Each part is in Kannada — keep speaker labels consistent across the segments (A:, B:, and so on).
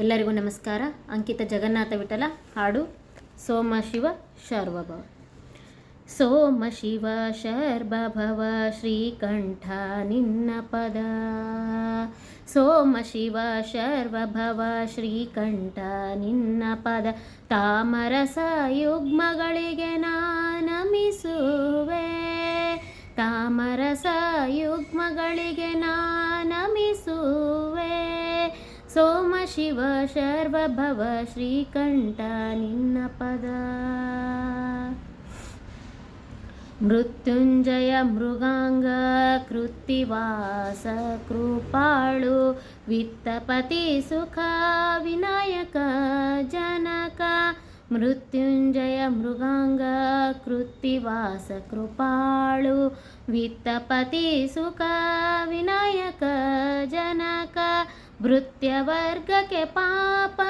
A: ಎಲ್ಲರಿಗೂ ನಮಸ್ಕಾರ. ಅಂಕಿತ ಜಗನ್ನಾಥ ವಿಠಲ, ಹಾಡು ಸೋಮ ಶಿವ ಶರ್ವಭವ ಸೋಮ ಶಿವ ಶರ್ಭವ ಶ್ರೀಕಂಠ ನಿನ್ನ ಪದ. ಸೋಮ ಶಿವ ಶರ್ವಭವ ಶ್ರೀಕಂಠ ನಿನ್ನ ಪದ. ತಾಮರಸ ಯುಗ್ಮಗಳಿಗೆ ನಾನಮಿಸುವೆ. ತಾಮರಸ ಯುಗ್ಮಗಳಿಗೆ ನಾನಮಿಸುವೆ ಸೋಮ ಶಿವ ಶರ್ವಭವ ಶ್ರೀಕಂಠ ನಿನ್ನ ಪದ ಮೃತ್ಯುಂಜಯ ಮೃಗಾಂಗ ಕೃತ್ತಿವಾಸ ಕೃಪಾಳು ವಿತ್ತಪತಿ ಸುಖ ವಿನಾಯಕ ಜನಕ ಮೃತ್ಯುಂಜಯ ಮೃಗಾಂಗ ಕೃತ್ತಿವಾಸ ಕೃಪಾಳು ವಿತ್ತಪತಿ ಸುಖ ವಿನಾಯಕ ಜನಕ ಭೃತ್ಯವರ್ಗಕ್ಕೆ ಪಾಪ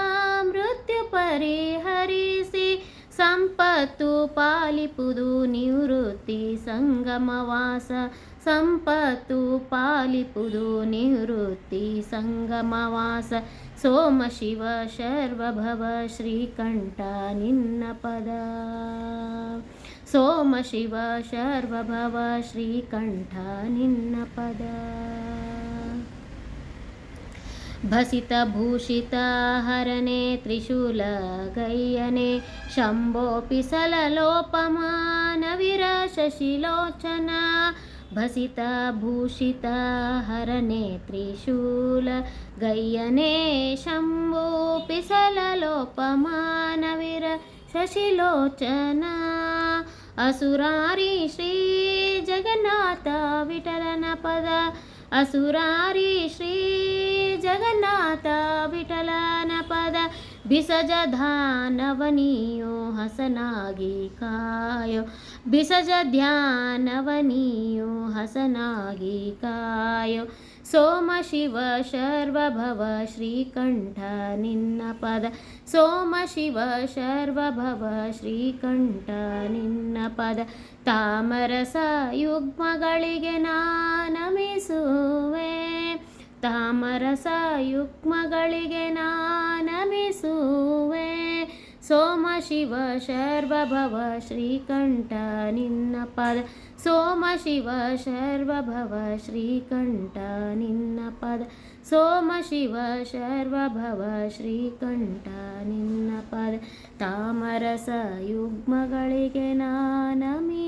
A: ಮೃತ್ಯು ಪರಿಹರಿಸಿ ಸಂಪತ್ತು ಪಾಲಿಪುದು ನಿವೃತ್ತಿ ಸಂಗಮವಾಸ. ಸಂಪತ್ತು ಪಾಲಿಪುದು ನಿವೃತ್ತಿ ಸಂಗಮವಾಸ. ಸೋಮ ಶಿವ ಶರ್ವಭವ ಶ್ರೀಕಂಠ ನಿನ್ನ ಪದ. ಸೋಮ ಶಿವ ಶರ್ವಭವ ಶ್ರೀಕಂಠ ನಿನ್ನ ಪದ. भसितभूषिताहरणे भूषित शम्भोऽपि सलोपमानविर भसितभूषिताहरणे भसित शम्भोऽपि सलोपमानविर शशिलोचना असुरारि श्रीजगन्नाथ विठलनपद असुरारि श्री ಜಗನ್ನಾಥ ವಿಠಲನ ಪದ, ಬಿಸಜ ಧ್ಯಾನವನಿಯೋ ಹಸನಾಗಿ ಕಾಯೋ. ಬಿಸಜ ಧ್ಯಾನವನಿಯೋ ಹಸನಾಗಿ ಕಾಯೋ. ಸೋಮ ಶಿವ ಶರ್ವಭವ ಶ್ರೀಕಂಠ ನಿನ್ನ ಪದ, ಸೋಮ ಶಿವ ಶರ್ವಭವ ಶ್ರೀಕಂಠ ನಿನ್ನ ಪದ. ತಾಮರಸ ಯುಗ್ಮಗಳಿಗೆ ನಾನಮಿಸುವೆ. ತಾಮರಸ ಯುಗ್ಮಗಳಿಗೆ ನಾನಮಿಸುವೆ. ಸೋಮ ಶಿವ ಶರ್ವಭವ ಶ್ರೀಕಂಠ ನಿನ್ನ ಪದ. ಸೋಮ ಶಿವ ಶರ್ವಭವ ಶ್ರೀಕಂಠ ನಿನ್ನ ಪದ. ಸೋಮ ಶಿವ ಶರ್ವಭವ ಶ್ರೀಕಂಠ ನಿನ್ನ ಪದ. ತಾಮರಸ ಯುಗ್ಮಗಳಿಗೆ ನಾನಮಿಸುವೆ